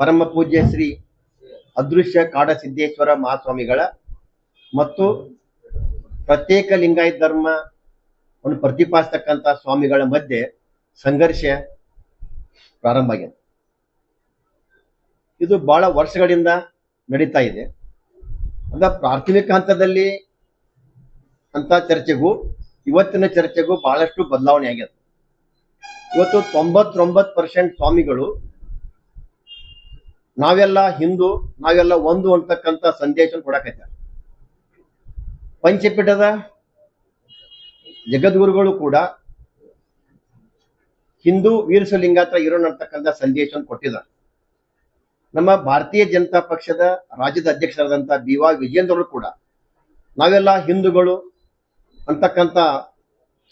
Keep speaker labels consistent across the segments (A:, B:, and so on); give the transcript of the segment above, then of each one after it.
A: ಪರಮ ಪೂಜ್ಯ ಶ್ರೀ ಅದೃಶ್ಯ ಕಾಡಸಿದ್ದೇಶ್ವರ ಮಹಾಸ್ವಾಮಿಗಳ ಮತ್ತು ಪ್ರತ್ಯೇಕ ಧರ್ಮ ಅನ್ನು ಪ್ರತಿಪಾದಿಸ್ತಕ್ಕಂಥ ಸ್ವಾಮಿಗಳ ಮಧ್ಯೆ ಸಂಘರ್ಷ ಪ್ರಾರಂಭ ಆಗಿದೆ. ಇದು ಬಹಳ ವರ್ಷಗಳಿಂದ ನಡೀತಾ ಇದೆ. ಅದ ಪ್ರಾಥಮಿಕ ಹಂತದಲ್ಲಿ ಅಂತ ಚರ್ಚೆಗೂ, ಇವತ್ತಿನ ಚರ್ಚೆಗೂ ಬಹಳಷ್ಟು ಬದಲಾವಣೆ ಆಗಿದೆ. ಇವತ್ತು ತೊಂಬತ್ತೊಂಬತ್ತು ಪರ್ಸೆಂಟ್ ಸ್ವಾಮಿಗಳು ನಾವೆಲ್ಲ ಹಿಂದೂ, ನಾವೆಲ್ಲ ಒಂದು ಅಂತಕ್ಕಂಥ ಸಂದೇಶ ಕೊಡಕೈತಾರೆ ಪಂಚಪೀಠದ ಜಗದ್ಗುರುಗಳು ಕೂಡ ಹಿಂದೂ ವೀರಸಲಿಂಗಾತ್ರ ಇರೋಣ ಅಂತಕ್ಕಂಥ ಸಂದೇಶವನ್ನು ಕೊಟ್ಟಿದ್ದಾರೆ. ನಮ್ಮ ಭಾರತೀಯ ಜನತಾ ಪಕ್ಷದ ರಾಜ್ಯದ ಅಧ್ಯಕ್ಷರಾದಂಥ ಬಿ ವಾ ವಿಜೇಂದ್ರ ಕೂಡ ನಾವೆಲ್ಲ ಹಿಂದೂಗಳು ಅಂತಕ್ಕಂಥ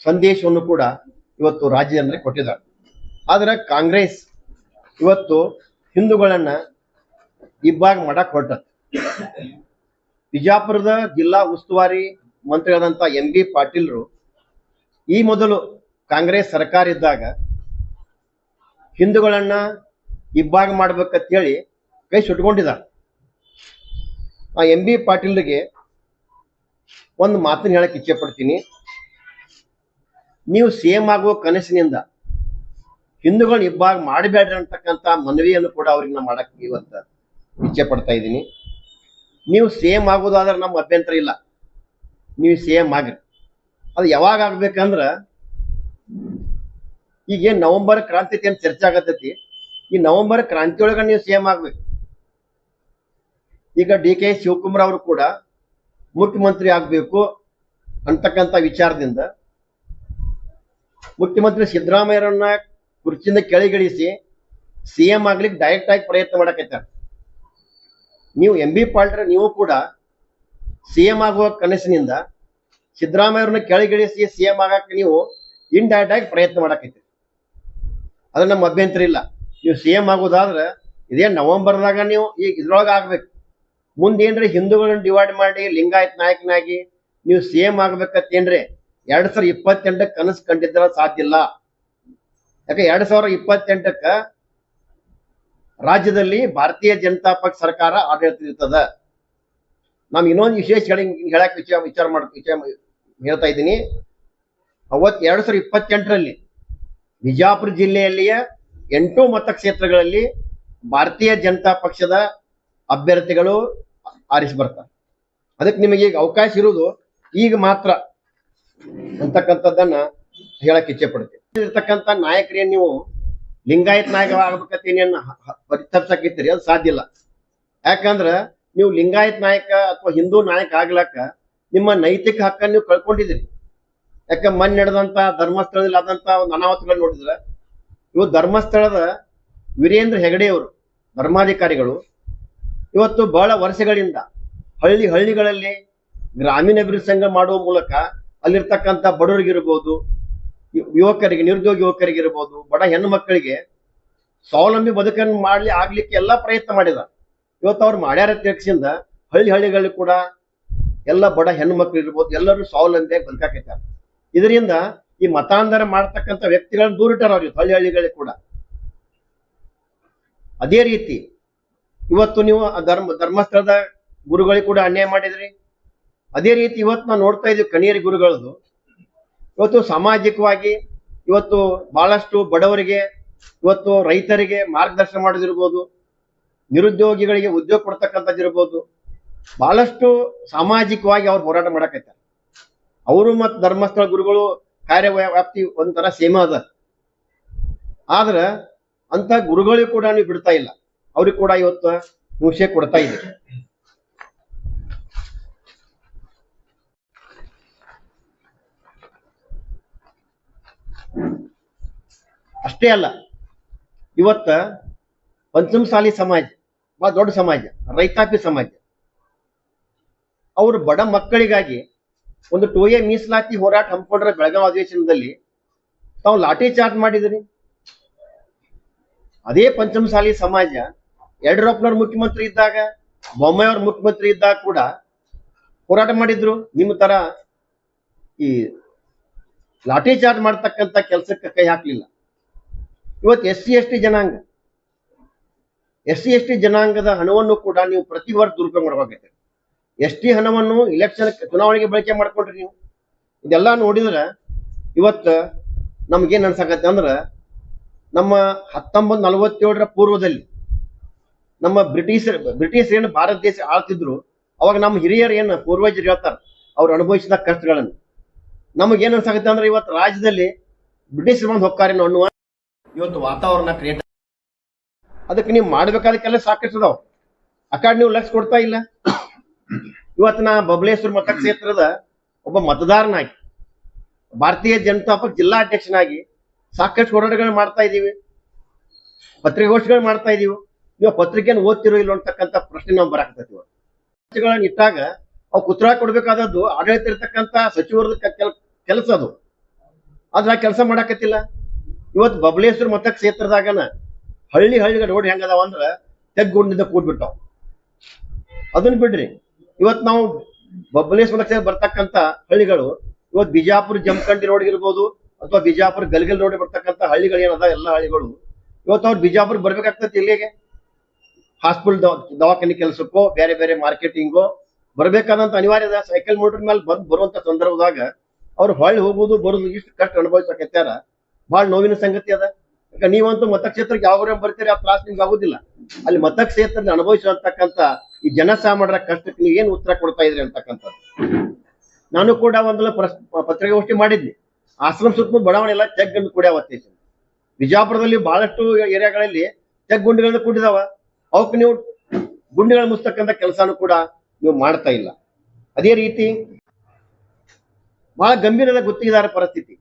A: ಸಂದೇಶವನ್ನು ಕೂಡ ಇವತ್ತು ರಾಜ್ಯ ಜನರಿಗೆ ಕೊಟ್ಟಿದ್ದಾರೆ. ಆದರೆ ಕಾಂಗ್ರೆಸ್ ಇವತ್ತು ಹಿಂದೂಗಳನ್ನ ಇಬ್ಬಾಗ ಮಾಡಕ್ ಹೊರಟತ್ ಬಿಜಾಪುರದ ಜಿಲ್ಲಾ ಉಸ್ತುವಾರಿ ಮಂತ್ರಿಯಾದಂಥ ಎಂ ಬಿ ಪಾಟೀಲ್ರು ಈ ಮೊದಲು ಕಾಂಗ್ರೆಸ್ ಸರ್ಕಾರ ಇದ್ದಾಗ ಹಿಂದೂಗಳನ್ನ ಇಬ್ಬಾಗ ಮಾಡ್ಬೇಕಂತೇಳಿ ಕೈ ಸುಟ್ಕೊಂಡಿದ್ದಾರೆ. ಆ ಎಂ ಬಿ ಪಾಟೀಲ್ರಿಗೆ ಒಂದು ಮಾತನ್ನ ಹೇಳಕ್ ಇಚ್ಛೆ ಪಡ್ತೀನಿ. ನೀವು ಸೇಮ್ ಆಗುವ ಕನಸಿನಿಂದ ಹಿಂದೂಗಳನ್ನ ಇಬ್ಬಾಗ ಮಾಡಬೇಡ್ರಿ ಅಂತಕ್ಕಂಥ ಮನವಿಯನ್ನು ಕೂಡ ಅವ್ರಿಗೆ ನಾ ಮಾಡಕ್ ಇವತ್ತ ಇಚ್ಛೆ ಪಡ್ತಾ ಇದ್ದೀನಿ. ನೀವು ಸೇಮ್ ಆಗೋದಾದ್ರೆ ನಮ್ಮ ಅಭ್ಯಂತರ ಇಲ್ಲ. ನೀವು ಸೇಮ್ ಆಗ್ರಿ. ಅದು ಯಾವಾಗ ಆಗ್ಬೇಕಂದ್ರ ಈಗ ಏನ್ ನವೆಂಬರ್ ಕ್ರಾಂತಿ ಏನ್ ಚರ್ಚೆ ಆಗತೈತಿ. ಈ ನವೆಂಬರ್ ಕ್ರಾಂತಿ ಒಳಗ ನೀವು ಸೇಮ್ ಆಗ್ಬೇಕು. ಈಗ ಡಿ ಕೆ ಶಿವಕುಮಾರ್ ಅವರು ಕೂಡ ಮುಖ್ಯಮಂತ್ರಿ ಆಗ್ಬೇಕು ಅಂತಕ್ಕಂಥ ವಿಚಾರದಿಂದ ಮುಖ್ಯಮಂತ್ರಿ ಸಿದ್ದರಾಮಯ್ಯರನ್ನ ಕುರ್ಚಿಯಿಂದ ಕೆಳಗಿಳಿಸಿ ಸಿಎಂ ಆಗ್ಲಿಕ್ಕೆ ಡೈರೆಕ್ಟ್ ಆಗಿ ಪ್ರಯತ್ನ ಮಾಡಕೈತಾರ ನೀವು ಎಂ ಬಿ ಪಾಲ್ಟ್ರೆ ನೀವು ಕೂಡ ಸಿ ಎಂ ಆಗುವ ಕನಸಿನಿಂದ ಸಿದ್ದರಾಮಯ್ಯವ್ರನ್ನ ಕೆಳಗಿಳಿಸಿ ಸಿ ಎಂ ಆಗಕ್ಕೆ ನೀವು ಇಂಡೈರೆಕ್ಟ್ ಆಗಿ ಪ್ರಯತ್ನ ಮಾಡಕೈತಿ ಅದು ನಮ್ಮ ಅಭ್ಯಂತರ ಇಲ್ಲ. ನೀವು ಸಿ ಎಂ ಆಗೋದಾದ್ರೆ ಇದೇ ನವೆಂಬರ್ದಾಗ ನೀವು ಈಗ ಇದ್ರೊಳಗೆ ಆಗ್ಬೇಕು. ಮುಂದೇನ್ರಿ ಹಿಂದೂಗಳನ್ನ ಡಿವೈಡ್ ಮಾಡಿ ಲಿಂಗಾಯತ್ ನಾಯಕನಾಗಿ ನೀವು ಸಿ ಎಂ ಆಗ್ಬೇಕತ್ತೇನ್ರಿ? ಎರಡ್ ಸಾವಿರದ ಇಪ್ಪತ್ತೆಂಟಕ್ಕೆ ಕನಸು ಕಂಡಿದ್ರ ಸಾಧ್ಯ ಇಲ್ಲ. ಯಾಕೆ ಎರಡ್ ಸಾವಿರದ ಇಪ್ಪತ್ತೆಂಟಕ್ಕ ರಾಜ್ಯದಲ್ಲಿ ಭಾರತೀಯ ಜನತಾ ಪಕ್ಷ ಸರ್ಕಾರ ಆಡಳಿತ ಇರ್ತದ ನಾನು ಇನ್ನೊಂದು ವಿಶೇಷ ಹೇಳಿ, ಹೇಳಕ್ ವಿಚಾರ ವಿಚಾರ ಮಾಡ, ವಿಚಾರ ಹೇಳ್ತಾ ಇದ್ದೀನಿ. ಅವತ್ ಎರಡು ಸಾವಿರದ ಇಪ್ಪತ್ತೆಂಟರಲ್ಲಿ ಬಿಜಾಪುರ ಜಿಲ್ಲೆಯಲ್ಲಿಯ ಎಂಟು ಮತಕ್ಷೇತ್ರಗಳಲ್ಲಿ ಭಾರತೀಯ ಜನತಾ ಪಕ್ಷದ ಅಭ್ಯರ್ಥಿಗಳು ಆರಿಸಿ ಬರ್ತಾರೆ. ಅದಕ್ಕೆ ನಿಮಗೆ ಈಗ ಅವಕಾಶ ಇರುವುದು ಈಗ ಮಾತ್ರ ಅಂತಕ್ಕಂಥದ್ದನ್ನ ಹೇಳಕ್ ಇಚ್ಛೆ ಪಡ್ತೀವಿ ಇರ್ತಕ್ಕಂಥ ನಾಯಕರೇ ನೀವು ಲಿಂಗಾಯತ್ ನಾಯಕ ಆಗ್ಬೇಕತ್ತೇನೇನು ಪರಿತಪ್ಸಕ್ಕಿತ್ತೀರಿ, ಅದು ಸಾಧ್ಯ ಇಲ್ಲ. ಯಾಕಂದ್ರ ನೀವು ಲಿಂಗಾಯತ್ ನಾಯಕ ಅಥವಾ ಹಿಂದೂ ನಾಯಕ ಆಗ್ಲಕ್ಕ ನಿಮ್ಮ ನೈತಿಕ ಹಕ್ಕನ್ನು ನೀವು ಕಳ್ಕೊಂಡಿದ್ದೀರಿ. ಯಾಕ ಮನ್ ನಡೆದಂತ, ಧರ್ಮಸ್ಥಳದಲ್ಲಿ ಆದಂತ ಒಂದು ಅನಾಹುತಗಳು ನೋಡಿದ್ರ, ಇವು ಧರ್ಮಸ್ಥಳದ ವೀರೇಂದ್ರ ಹೆಗಡೆಯವರು, ಧರ್ಮಾಧಿಕಾರಿಗಳು, ಇವತ್ತು ಬಹಳ ವರ್ಷಗಳಿಂದ ಹಳ್ಳಿ ಹಳ್ಳಿಗಳಲ್ಲಿ ಗ್ರಾಮೀಣ ಅಭಿವೃದ್ಧಿ ಸಂಘ ಮಾಡುವ ಮೂಲಕ ಅಲ್ಲಿರ್ತಕ್ಕಂಥ ಬಡವರಿಗಿರ್ಬೋದು ಯುವಕರಿಗೆ, ನಿರುದ್ಯೋಗ ಯುವಕರಿಗಿರ್ಬೋದು ಬಡ ಹೆಣ್ಣು ಮಕ್ಕಳಿಗೆ ಸ್ವಾವಲಂಬಿ ಬದುಕನ್ನು ಮಾಡ್ಲಿ, ಆಗ್ಲಿಕ್ಕೆ ಎಲ್ಲಾ ಪ್ರಯತ್ನ ಮಾಡಿದ. ಇವತ್ತು ಅವ್ರು ಮಾಡ್ಯಾರ ತಿಳ್ಸಿಂದ ಹಳ್ಳಿ ಹಳ್ಳಿಗಳಲ್ಲಿ ಕೂಡ ಎಲ್ಲ ಬಡ ಹೆಣ್ಣು ಮಕ್ಕಳು ಇರ್ಬೋದು, ಎಲ್ಲರೂ ಸ್ವಾವಲಂಬಿಯಾಗಿ ಬದುಕಾಕೈತಾರೆ. ಇದರಿಂದ ಈ ಮತಾಂತರ ಮಾಡ್ತಕ್ಕಂಥ ವ್ಯಕ್ತಿಗಳನ್ನ ದೂರಿಟ್ಟಾರ ಅವ್ರಿಗೆ ಹಳ್ಳಿ ಹಳ್ಳಿಗಳಿಗೆ ಕೂಡ. ಅದೇ ರೀತಿ ಇವತ್ತು ನೀವು ಧರ್ಮ, ಧರ್ಮಸ್ಥಳದ ಗುರುಗಳಿಗೆ ಕೂಡ ಅನ್ಯಾಯ ಮಾಡಿದ್ರಿ. ಅದೇ ರೀತಿ ಇವತ್ತು ನಾವು ನೋಡ್ತಾ ಇದೀವಿ ಕಣಿಯರಿ ಗುರುಗಳದು ಇವತ್ತು ಸಾಮಾಜಿಕವಾಗಿ ಇವತ್ತು ಬಹಳಷ್ಟು ಬಡವರಿಗೆ, ಇವತ್ತು ರೈತರಿಗೆ ಮಾರ್ಗದರ್ಶನ ಮಾಡೋದಿರ್ಬೋದು, ನಿರುದ್ಯೋಗಿಗಳಿಗೆ ಉದ್ಯೋಗ ಕೊಡ್ತಕ್ಕಂಥದ್ದಿರ್ಬೋದು, ಬಹಳಷ್ಟು ಸಾಮಾಜಿಕವಾಗಿ ಅವ್ರು ಹೋರಾಟ ಮಾಡಕತ್ತಾರೆ ಅವರು ಮತ್ತು ಧರ್ಮಸ್ಥಳ ಗುರುಗಳು ಕಾರ್ಯ ವ್ಯಾಪ್ತಿ ಒಂಥರ ಸೇಮ ಅದ. ಆದ್ರ ಅಂತ ಗುರುಗಳಿಗೂ ಕೂಡ ನೀವು ಬಿಡ್ತಾ ಇಲ್ಲ. ಅವ್ರಿಗೆ ಕೂಡ ಇವತ್ತು ಹಿಂಸೆ ಕೊಡ್ತಾ ಇದೆ ಅಷ್ಟೇ ಅಲ್ಲ, ಇವತ್ತ ಪಂಚಮಸಾಲಿ ಸಮಾಜ ಬಹಳ ದೊಡ್ಡ ಸಮಾಜ, ರೈತಾಪಿ ಸಮಾಜ, ಅವರು ಬಡ ಮಕ್ಕಳಿಗಾಗಿ ಒಂದು ಟೂ ಎ ಮೀಸಲಾತಿ ಹೋರಾಟ ಹಮ್ಮಿಕೊಂಡ್ರೆ ಬೆಳಗಾವಿ ಅಧಿವೇಶನದಲ್ಲಿ ತಾವು ಲಾಠಿ ಚಾರ್ಜ್ ಮಾಡಿದ್ರಿ. ಅದೇ ಪಂಚಮಸಾಲಿ ಸಮಾಜ, ಯಡಿಯೂರಪ್ಪನವ್ರ ಮುಖ್ಯಮಂತ್ರಿ ಇದ್ದಾಗ, ಬೊಮ್ಮಾಯಿಯವ್ರ ಮುಖ್ಯಮಂತ್ರಿ ಇದ್ದಾಗ ಕೂಡ ಹೋರಾಟ ಮಾಡಿದ್ರು. ನಿಮ್ಮ ತರ ಈ ಲಾಠಿ ಚಾರ್ಜ್ ಮಾಡ್ತಕ್ಕಂಥ ಕೆಲಸಕ್ಕೆ ಕೈ ಹಾಕ್ಲಿಲ್ಲ. ಇವತ್ತು ಎಸ್ ಸಿ, ಎಸ್ ಟಿ ಜನಾಂಗ. ಎಸ್ ಸಿ, ಎಸ್ ಟಿ ಜನಾಂಗದ ಹಣವನ್ನು ಕೂಡ ನೀವು ಪ್ರತಿ ವರ್ಷ ದುರುಪಯೋಗ ಮಾಡಬೇಕಾಗುತ್ತೆ ಎಸ್ ಟಿ ಹಣವನ್ನು ಇಲೆಕ್ಷನ್ ಚುನಾವಣೆಗೆ ಬಳಕೆ ಮಾಡ್ಕೊಂಡ್ರಿ ನೀವು. ಇದೆಲ್ಲ ನೋಡಿದ್ರೆ ಇವತ್ತು ನಮ್ಗೇನು ಅನ್ಸಕತ್ತೆ ಅಂದ್ರೆ ನಮ್ಮ ಹತ್ತೊಂಬತ್ತು ನಲವತ್ತೇಳರ ಪೂರ್ವದಲ್ಲಿ ನಮ್ಮ ಬ್ರಿಟಿಷ್ ಬ್ರಿಟಿಷ್ ಏನು ಭಾರತ ದೇಶ ಆಳ್ತಿದ್ರು. ಅವಾಗ ನಮ್ಮ ಹಿರಿಯರು ಏನು ಪೂರ್ವಜರು ಹೇಳ್ತಾರೆ, ಅವ್ರು ಅನುಭವಿಸಿದ ಕಷ್ಟಗಳನ್ನು. ನಮಗೇನು ಅನ್ಸಾಗುತ್ತೆ ಅಂದ್ರೆ ಇವತ್ತು ರಾಜ್ಯದಲ್ಲಿ ಬ್ರಿಟಿಷ್ ಬಂದು ಹೊಕ್ಕಾರೇನೋ ಅನ್ನುವ ಇವತ್ತು ವಾತಾವರಣ ಕ್ರಿಯೇಟ್ ಅದಕ್ಕೆ ನೀವು ಮಾಡ್ಬೇಕಾದ ಕೆಲಸ ಸಾಕಷ್ಟು ಅದಾವ. ಅಕಾಡೆ ನೀವು ಲಕ್ಷ ಕೊಡ್ತಾ ಇಲ್ಲ. ಇವತ್ತು ನಾ ಬಬಲೇಶ್ವರ ಮತಕ್ಷೇತ್ರದ ಒಬ್ಬ ಮತದಾರನಾಗಿ, ಭಾರತೀಯ ಜನತಾ ಪಕ್ಷ ಜಿಲ್ಲಾ ಅಧ್ಯಕ್ಷನಾಗಿ ಸಾಕಷ್ಟು ಹೋರಾಟಗಳನ್ನ ಮಾಡ್ತಾ ಇದ್ದೀವಿ ಪತ್ರಿಕಾಗೋಷ್ಠಿಗಳು ಮಾಡ್ತಾ ಇದೀವಿ. ನೀವು ಪತ್ರಿಕೆಯನ್ನು ಓದ್ತಿರೋ ಇಲ್ಲ ಅಂತಕ್ಕಂಥ ಪ್ರಶ್ನೆ ನಾವು ಬರಾಕತ್ತೈತಿ ಇವತ್ತು ಇಟ್ಟಾಗ ಅವು ಉತ್ತರ ಕೊಡ್ಬೇಕಾದದ್ದು ಆಡಳಿತ ಇರ್ತಕ್ಕಂಥ ಸಚಿವರದ ಕೆಲಸ ಅದು. ಆದ್ರೆ ಆ ಕೆಲಸ ಮಾಡಾಕತ್ತಿಲ್ಲ. ಇವತ್ತು ಬಬಲೇಶ್ವರ ಮತಕ್ಷೇತ್ರದಾಗನ ಹಳ್ಳಿ ಹಳ್ಳಿಗಳ ರೋಡ್ ಹೆಂಗದಾವ ಅಂದ್ರ ತೆಗ್ಗುಂಡಿಂದ ಕೂಡ್ಬಿಟ್ಟಾವ ಅದನ್ನ ಬಿಡ್ರಿ ಇವತ್ತು ನಾವು ಬಬಲೇಶ್ವರ ಕ್ಷೇತ್ರ ಬರ್ತಕ್ಕಂಥ ಹಳ್ಳಿಗಳು ಇವತ್ತು ಬಿಜಾಪುರ ಜಮಖಂಡಿ ರೋಡ್ ಇರ್ಬೋದು ಅಥವಾ ಬಿಜಾಪುರ ಗಲ್ಗಲ್ ರೋಡ್ ಬರ್ತಕ್ಕಂಥ ಹಳ್ಳಿಗಳು ಏನದ, ಎಲ್ಲ ಹಳ್ಳಿಗಳು. ಇವತ್ತು ಅವ್ರು ಬಿಜಾಪುರ ಬರ್ಬೇಕಾಗ್ತದೆ ಇಲ್ಲಿಗೆ. ಹಾಸ್ಪಿಟಲ್ ದವಾಖಾನೆ ಕೆಲಸಕ್ಕೋ, ಬೇರೆ ಬೇರೆ ಮಾರ್ಕೆಟಿಂಗೋ ಬರ್ಬೇಕಾದಂತ ಅನಿವಾರ್ಯ ಅದ. ಸೈಕಲ್ ಮೋಟರ್ ಮೇಲೆ ಬಂದ್ ಬರುವಂತ ಸಂದರ್ಭದಾಗ ಅವ್ರು ಹೊಳ್ಳಿ ಹೋಗುದು ಬರುದು ಇಷ್ಟು ಕಷ್ಟ ಅನುಭವಿಸಕತ್ಯಾರ. ಬಹಳ ನೋವಿನ ಸಂಗತಿ ಅದ. ನೀವಂತೂ ಮತಕ್ಷೇತ್ರಕ್ಕೆ ಯಾವ ಬರ್ತೀರಿ, ಆ ತ್ರಾಸ ನಿಮ್ಗೆ ಆಗುದಿಲ್ಲ. ಅಲ್ಲಿ ಮತಕ್ಷೇತ್ರದ ಅನುಭವಿಸುವಂತಕ್ಕಂತ ಈ ಜನಸಾಮಾನ್ಯರ ಕಷ್ಟಕ್ಕೆ ನೀವು ಏನು ಉತ್ತರ ಕೊಡ್ತಾ ಇದ್ರಿ ಅಂತಕ್ಕಂಥದ್ದು. ನಾನು ಕೂಡ ಒಂದಲ್ಲ ಪತ್ರಿಕಾಗೋಷ್ಠಿ ಮಾಡಿದ್ನಿ. ಆಶ್ರಮ ಸುತ್ತಮುತ್ತ ಬಡಾವಣೆ ಎಲ್ಲ ಚೆಕ್ ಗಂಡು ಕುಡಿಯಾವತ್ತೈತಿ ಬಿಜಾಪುರದಲ್ಲಿ ಬಹಳಷ್ಟು ಏರಿಯಾಗಳಲ್ಲಿ ಚೆಕ್ ಗುಂಡಿಗಳನ್ನ ಕೂಡಿದಾವ. ಅವಕ್ಕೆ ನೀವು ಗುಂಡಿಗಳ ಮುಸ್ತಕ್ಕಂಥ ಕೆಲಸನೂ ಕೂಡ ನೀವು ಮಾಡ್ತಾ ಇಲ್ಲ. ಅದೇ ರೀತಿ ಬಹಳ ಗಂಭೀರದ ಗುತ್ತಿಗೆದಾರ ಪರಿಸ್ಥಿತಿ.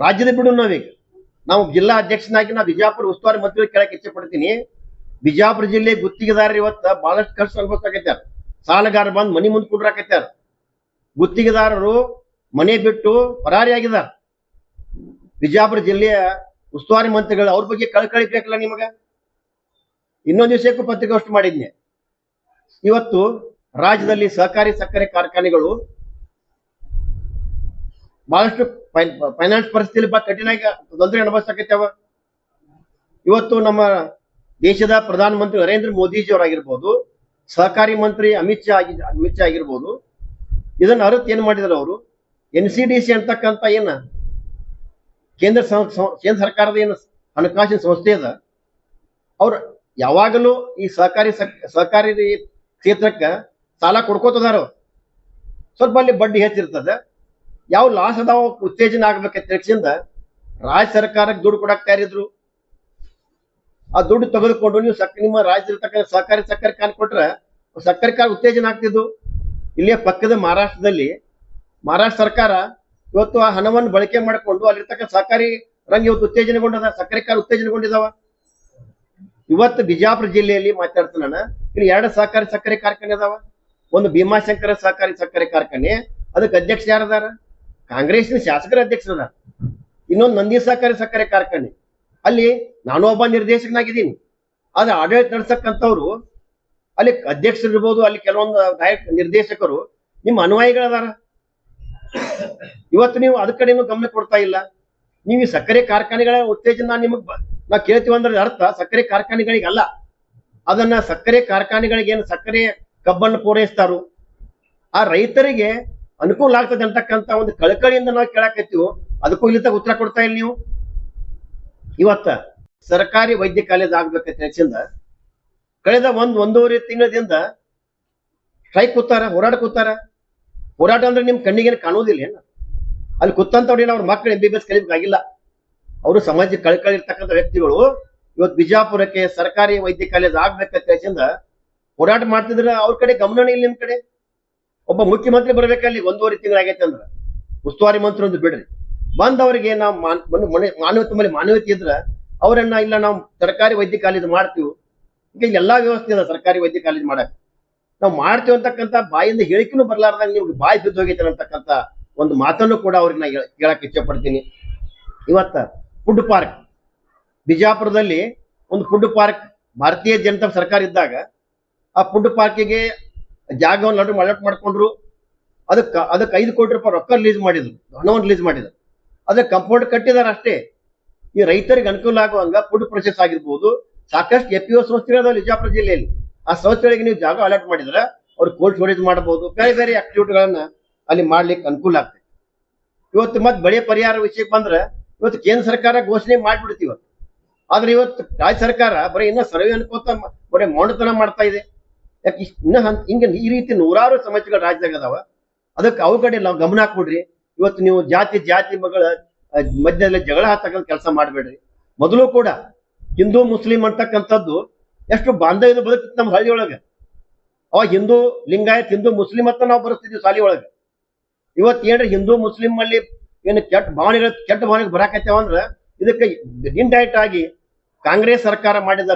A: ರಾಜ್ಯದ ಬಿಡು ನಾವೀಗ. ನಾವು ಜಿಲ್ಲಾ ಅಧ್ಯಕ್ಷನಾಗಿ ನಾವು ಬಿಜಾಪುರ ಉಸ್ತುವಾರಿ ಮಂತ್ರಿ ಕೇಳಕ್ಕೆ ಇಚ್ಛೆ ಪಡ್ತೀನಿ ಬಿಜಾಪುರ ಜಿಲ್ಲೆ ಗುತ್ತಿಗೆದಾರರು ಇವತ್ತ ಬಹಳಷ್ಟು ಕಷ್ಟ ಅನುಭವಿಸಾಕತ್ಯಾರ ಸಾಲಗಾರ ಬಂದ್ ಮನಿ ಮುಂದ್ ಕುಂಡ್ರಾಕತ್ಯಾರ. ಗುತ್ತಿಗೆದಾರರು ಮನೆ ಬಿಟ್ಟು ಪರಾರಿ ಆಗಿದ್ದಾರೆ ಬಿಜಾಪುರ ಜಿಲ್ಲೆಯ ಉಸ್ತುವಾರಿ ಮಂತ್ರಿಗಳು ಅವ್ರ ಬಗ್ಗೆ ಕಳ್ಕಳಿ ಬೇಕಲ್ಲ ನಿಮಗ? ಇನ್ನೊಂದು ವಿಷಯಕ್ಕೂ ಪತ್ರಿಕಾಗೋಷ್ಠಿ ಮಾಡಿದ್ನೆ. ಇವತ್ತು ರಾಜ್ಯದಲ್ಲಿ ಸಹಕಾರಿ ಸಕ್ಕರೆ ಕಾರ್ಖಾನೆಗಳು ಬಹಳಷ್ಟು ಫೈನಾನ್ಸ್ ಪರಿಸ್ಥಿತಿ ಬಹಳ ಕಠಿಣಾಗಿ ತೊಂದರೆ ಅನುಭವಿಸಕತ್ಯಾವ ಇವತ್ತು ನಮ್ಮ ದೇಶದ ಪ್ರಧಾನಮಂತ್ರಿ ನರೇಂದ್ರ ಮೋದಿಜಿ ಅವರಾಗಿರ್ಬೋದು ಸಹಕಾರಿ ಮಂತ್ರಿ ಅಮಿತ್ ಶಾ ಆಗಿ ಅಮಿತ್ ಶಾ ಆಗಿರ್ಬೋದು, ಇದನ್ನ ಅರಿತು ಏನ್ ಮಾಡಿದ್ರು ಅವರು? ಎನ್ ಸಿ ಡಿ ಸಿ ಅಂತಕ್ಕಂಥ ಏನ ಕೇಂದ್ರ ಕೇಂದ್ರ ಸರ್ಕಾರದ ಏನು ಹಣಕಾಸಿನ ಸಂಸ್ಥೆ ಅದ? ಅವ್ರು ಯಾವಾಗಲೂ ಈ ಸಹಕಾರಿ ಸಹಕಾರಿ ಕ್ಷೇತ್ರಕ್ಕ ಸಾಲ ಕೊಡ್ಕೋತದಾರ. ಸ್ವಲ್ಪ ಅಲ್ಲಿ ಬಡ್ಡಿ ಹೆಚ್ಚಿರ್ತದೆ. ಯಾವ ಲಾಸ್ ಅದಾವ ಉತ್ತೇಜನ ಆಗ್ಬೇಕಂತ ತಿಳಿಸಿಂದ ರಾಜ್ಯ ಸರ್ಕಾರಕ್ಕೆ ದುಡ್ಡು ಕೊಡಕ್ ತಯಾರಿದ್ರು. ಆ ದುಡ್ಡು ತೆಗೆದುಕೊಂಡು ನೀವು ಸಕ್, ನಿಮ್ಮ ರಾಜ್ಯದಲ್ಲಿ ಸಹಕಾರಿ ಸಕ್ಕರೆ ಕಾನ್ ಕೊಟ್ರೆ ಸಕ್ಕರೆ ಕಾರ್ ಉತ್ತೇಜನ ಆಗ್ತಿದ್ದು ಇಲ್ಲಿಯ ಪಕ್ಕದ ಮಹಾರಾಷ್ಟ್ರದಲ್ಲಿ ಮಹಾರಾಷ್ಟ್ರ ಸರ್ಕಾರ ಇವತ್ತು ಆ ಹಣವನ್ನು ಬಳಕೆ ಮಾಡಿಕೊಂಡು ಅಲ್ಲಿರ್ತಕ್ಕ ಸಹಕಾರಿ ರಂಗ ಇವತ್ತು ಉತ್ತೇಜನಗೊಂಡದ, ಸಕ್ಕರೆ ಕಾರ್ ಉತ್ತೇಜನಗೊಂಡಿದಾವ. ಇವತ್ತು ಬಿಜಾಪುರ ಜಿಲ್ಲೆಯಲ್ಲಿ ಮಾತಾಡ್ತಾನ ಇಲ್ಲಿ ಎರಡು ಸಹಕಾರಿ ಸಕ್ಕರೆ ಕಾರ್ಖಾನೆ ಅದಾವ. ಒಂದು ಭೀಮಾಶಂಕರ ಸಹಕಾರಿ ಸಕ್ಕರೆ ಕಾರ್ಖಾನೆ. ಅದಕ್ಕೆ ಅಧ್ಯಕ್ಷ ಯಾರದಾರ? ಕಾಂಗ್ರೆಸ್ನ ಶಾಸಕರ ಅಧ್ಯಕ್ಷರದಾರ ಇನ್ನೊಂದು ನಂದಿ ಸಹಕಾರಿ ಸಕ್ಕರೆ ಕಾರ್ಖಾನೆ. ಅಲ್ಲಿ ನಾನು ಒಬ್ಬ ನಿರ್ದೇಶಕನಾಗಿದ್ದೀನಿ. ಆದ್ರೆ ಆಡಳಿತ ನಡ್ಸಕ್ಕಂಥವ್ರು, ಅಲ್ಲಿ ಅಧ್ಯಕ್ಷರು ಇರ್ಬೋದು ಅಲ್ಲಿ ಕೆಲವೊಂದು ನಿರ್ದೇಶಕರು ನಿಮ್ಮ ಅನುಯಾಯಿಗಳದಾರ. ಇವತ್ತು ನೀವು ಅದ ಕಡೆನೂ ಗಮನ ಕೊಡ್ತಾ ಇಲ್ಲ. ನೀವು ಈ ಸಕ್ಕರೆ ಕಾರ್ಖಾನೆಗಳ ಉತ್ತೇಜನ ನಿಮಗ್ ನಾ ಕೇಳ್ತೀವಿ ಅಂದ್ರೆ ಅರ್ಥ, ಸಕ್ಕರೆ ಕಾರ್ಖಾನೆಗಳಿಗೆ ಅಲ್ಲ ಅದನ್ನ ಸಕ್ಕರೆ ಕಾರ್ಖಾನೆಗಳಿಗೆ ಏನು ಸಕ್ಕರೆ ಕಬ್ಬನ್ನು ಪೂರೈಸ್ತಾರೋ. ಆ ರೈತರಿಗೆ ಅನುಕೂಲ ಆಗ್ತದೆ ಅಂತಕ್ಕಂತ ಒಂದು ಕಳಕಳಿಯಿಂದ ನಾವು ಕೇಳಾಕತ್ತೀವಿ, ಅದಕ್ಕೂ ಇಲ್ಲಿ ತಗ ಉತ್ತರ ಕೊಡ್ತಾ ಇಲ್ಲ ನೀವು? ಇವತ್ತ ಸರ್ಕಾರಿ ವೈದ್ಯ ಕಾಲೇಜ್ ಆಗ್ಬೇಕಂತ ಹೆಚ್ಚಿಂದ ಕಳೆದ ಒಂದ್ ಒಂದೂವರೆ ತಿಂಗಳದಿಂದ ಸ್ಟ್ರೈಕ್ ಕೂತಾರ, ಹೋರಾಟ ಕೂತಾರ. ಹೋರಾಟ ಅಂದ್ರೆ ನಿಮ್ ಕಣ್ಣಿಗೆ ಕಾಣುವುದಿಲ್ಲ ಏನ? ಅಲ್ಲಿ ಕೂತಂತವ್ರೇನು ಅವ್ರ ಮಕ್ಕಳು ಎಂ ಬಿ ಬಿ ಎಸ್ ಕಲಿಬೇಕಾಗಿಲ್ಲ. ಅವರು ಸಮಾಜಕ್ಕೆ ಕಳ್ಕಳಿ ಇರ್ತಕ್ಕಂಥ ವ್ಯಕ್ತಿಗಳು ಇವತ್ತು ಬಿಜಾಪುರಕ್ಕೆ ಸರ್ಕಾರಿ ವೈದ್ಯ ಕಾಲೇಜ್ ಆಗ್ಬೇಕಂತ ಹೆಚ್ಚಿಂದ ಹೋರಾಟ ಮಾಡ್ತಿದ್ರ ಅವ್ರ ಕಡೆ ಗಮನನೇ ಇಲ್ಲ ನಿಮ್ ಕಡೆ. ಒಬ್ಬ ಮುಖ್ಯಮಂತ್ರಿ ಬರ್ಬೇಕಲ್ಲಿ ಒಂದೂವರೆ ತಿಂಗಳಾಗೈತೆ ಅಂದ್ರೆ. ಉಸ್ತುವಾರಿ ಮಂತ್ರಿ ಒಂದು ಬಿಡ್ರಿ. ಬಂದವರಿಗೆ ನಾವು ಮಾನ್- ಮನ್- ಮನೆ- ಮಾನವತೆ ಮೇಲೆ ಮಾನವತೆ ಇದ್ರ ಅವರನ್ನ ಇಲ್ಲ ನಾವು ಸರ್ಕಾರಿ ವೈದ್ಯ ಕಾಲೇಜು ಮಾಡ್ತೀವಿ. ಈಗ ಎಲ್ಲಾ ವ್ಯವಸ್ಥೆ ಇದೆ ಸರ್ಕಾರಿ ವೈದ್ಯ ಕಾಲೇಜ್ ಮಾಡಕ್ ನಾವು ಮಾಡ್ತೀವಿ ಅಂತಕ್ಕಂಥ ಬಾಯಿಂದ ಹೇಳಿಕೆನೂ ಬರ್ಲಾರ್ದಂಗೆ ನಿಮ್ಗೆ ಬಾಯಿ ಬಿದ್ದು ಹೋಗೈತೆ ಅಂತಕ್ಕಂಥ ಒಂದು ಮಾತನ್ನು ಕೂಡ ಅವ್ರಿಗೆ ನಾ ಹೇಳಕ್ ಇಷ್ಟಪಡ್ತೀನಿ ಇವತ್ತ ಫುಡ್ ಪಾರ್ಕ್. ಬಿಜಾಪುರದಲ್ಲಿ ಒಂದು ಫುಡ್ ಪಾರ್ಕ್, ಭಾರತೀಯ ಜನತಾ ಸರ್ಕಾರ ಇದ್ದಾಗ ಆ ಫುಡ್ ಪಾರ್ಕಿಗೆ ಜಾಗವನ್ನು ಅಲಾಟ್ ಅಲಾಟ್ ಮಾಡ್ಕೊಂಡ್ರು, ಅದಕ್ಕೆ ಅದಕ್ಕೆ ಐದು ಕೋಟಿ ರೂಪಾಯಿ ರೊಕ್ಕ ರಿಲೀಸ್ ಮಾಡಿದ್ರು, ಹಣವನ್ನು ರಿಲೀಸ್ ಮಾಡಿದ್ರು. ಅದಕ್ಕೆ ಕಂಪೌಂಡ್ ಕಟ್ಟಿದಾರೆ ಅಷ್ಟೇ. ಈ ರೈತರಿಗೆ ಅನುಕೂಲ ಆಗುವಂಗ ಫುಡ್ ಪ್ರೊಸೆಸ್ ಆಗಿರ್ಬೋದು. ಸಾಕಷ್ಟು ಎಫ್ ಪಿ ಒ ಸಂಸ್ಥೆಗಳಿದಾವೆ ವಿಜಾಪುರ ಜಿಲ್ಲೆಯಲ್ಲಿ. ಆ ಸಂಸ್ಥೆಗಳಿಗೆ ನೀವು ಜಾಗ ಅಲರ್ಟ್ ಮಾಡಿದ್ರೆ ಅವ್ರು ಕೋಲ್ಡ್ ಸ್ಟೋರೇಜ್ ಮಾಡಬಹುದು ಬೇರೆ ಬೇರೆ ಆಕ್ಟಿವಿಟಿಗಳನ್ನ ಅಲ್ಲಿ ಮಾಡ್ಲಿಕ್ಕೆ ಅನುಕೂಲ ಆಗ್ತದೆ. ಇವತ್ತು ಮತ್ತೆ ಬೆಳೆ ಪರಿಹಾರ ವಿಷಯಕ್ಕೆ ಬಂದ್ರೆ, ಇವತ್ತು ಕೇಂದ್ರ ಸರ್ಕಾರ ಘೋಷಣೆ ಮಾಡ್ಬಿಡ್ತೀವಿ ಆದ್ರೆ ಇವತ್ತು ರಾಜ್ಯ ಸರ್ಕಾರ ಬರೀ ಇನ್ನೂ ಸರ್ವೆ ಅನ್ಕೋತ ಬರೀ ಮೌಂಡತನ ಮಾಡ್ತಾ ಇದೆ. ಯಾಕೆ ಇನ್ನ ಹಂತ ಹಿಂಗೆ ಈ ರೀತಿ ನೂರಾರು ಸಮಸ್ಯೆಗಳು ರಾಜ್ಯದಾಗ ಅದಾವ. ಅದಕ್ಕೆ ಅವು ಕಡೆ ನಾವು ಗಮನ ಹಾಕ್ಬಿಡ್ರಿ ಇವತ್ತು ನೀವು ಜಾತಿ ಜಾತಿ ಮಗಳ ಮಧ್ಯದಲ್ಲಿ ಜಗಳ ಹಾತಕ್ಕಂಥ ಕೆಲಸ ಮಾಡಬೇಡ್ರಿ. ಮೊದಲು ಕೂಡ ಹಿಂದೂ, ಮುಸ್ಲಿಂ ಅಂತಕ್ಕಂಥದ್ದು ಎಷ್ಟು ಬಾಂಧವ್ಯ ಬದುಕಿತ್ತು ನಮ್ಮ ಹಳ್ಳಿ ಅವಾಗ ಹಿಂದೂ ಲಿಂಗಾಯತ್, ಹಿಂದೂ, ಮುಸ್ಲಿಂ ಅಂತ ನಾವು ಬರೆಸ್ತಿದ್ವಿ ಸಾಲಿ ಒಳಗೆ. ಇವತ್ತು ಏನ್ರಿ ಹಿಂದೂ, ಮುಸ್ಲಿಂ ಅಲ್ಲಿ ಏನು ಕೆಟ್ಟ ಭಾವನೆಗಳು, ಕೆಟ್ಟ ಭಾವನೆಗೆ ಬರಾಕತ್ತೇವಂದ್ರೆ ಇದಕ್ಕೆ ಇಂಡೈರೆಕ್ಟ್ ಆಗಿ ಕಾಂಗ್ರೆಸ್ ಸರ್ಕಾರ ಮಾಡಿದ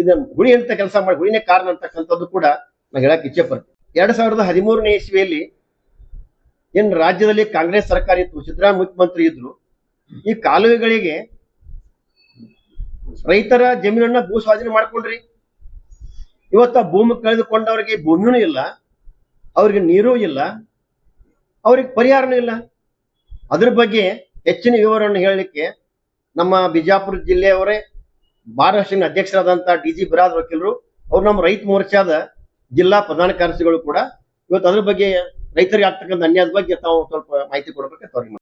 A: ಇದನ್ನ ಗುಣಿ ಅಂತ ಕೆಲಸ ಮಾಡಿ, ಗುಣಿನೇ ಕಾರಣ ಅಂತಕ್ಕಂಥದ್ದು ಕೂಡ ನಾ ಹೇಳಕ್ಕೆ ಇಚ್ಛೆ ಪಡ್ತೀನಿ. ಎರಡ್ ಸಾವಿರದ ಹದಿಮೂರನೇ ಇಸ್ವಿಯಲ್ಲಿ ಏನ್ ರಾಜ್ಯದಲ್ಲಿ ಕಾಂಗ್ರೆಸ್ ಸರ್ಕಾರ ಇತ್ತು ಸಿದ್ದರಾಮಯ್ಯ ಮುಖ್ಯಮಂತ್ರಿ ಇದ್ರು, ಈ ಕಾಲುವೆಗಳಿಗೆ ರೈತರ ಜಮೀನನ್ನ ಭೂ ಸ್ವಾಧೀನ ಮಾಡ್ಕೊಂಡ್ರಿ. ಇವತ್ತ ಭೂಮಿ ಕಳೆದುಕೊಂಡವ್ರಿಗೆ ಭೂಮಿನೂ ಇಲ್ಲ, ಅವ್ರಿಗೆ ನೀರೂ ಇಲ್ಲ, ಅವ್ರಿಗೆ ಪರಿಹಾರನೂ ಇಲ್ಲ. ಅದ್ರ ಬಗ್ಗೆ ಹೆಚ್ಚಿನ ವಿವರವನ್ನು ಹೇಳಲಿಕ್ಕೆ ನಮ್ಮ ಬಿಜಾಪುರ ಜಿಲ್ಲೆಯವರೇ ಮಹಾರಾಷ್ಟ್ರಿನ ಅಧ್ಯಕ್ಷರಾದಂತಹ ಡಿ ಜಿ ಬಿರಾದ್ ವಕೀಲರು, ಅವ್ರು ನಮ್ಮ ರೈತ ಮೋರ್ಚಾದ ಜಿಲ್ಲಾ ಪ್ರಧಾನ ಕಾರ್ಯದರ್ಶಿಗಳು ಕೂಡ ಇವತ್ತು ಅದ್ರ ಬಗ್ಗೆ ರೈತರಿಗೆ ಆಗ್ತಕ್ಕಂಥ ಅನ್ಯಾಯದ ಬಗ್ಗೆ ತಾವು ಸ್ವಲ್ಪ ಮಾಹಿತಿ ಕೊಡಬೇಕಂತ ಅವ್ರಿಗೆ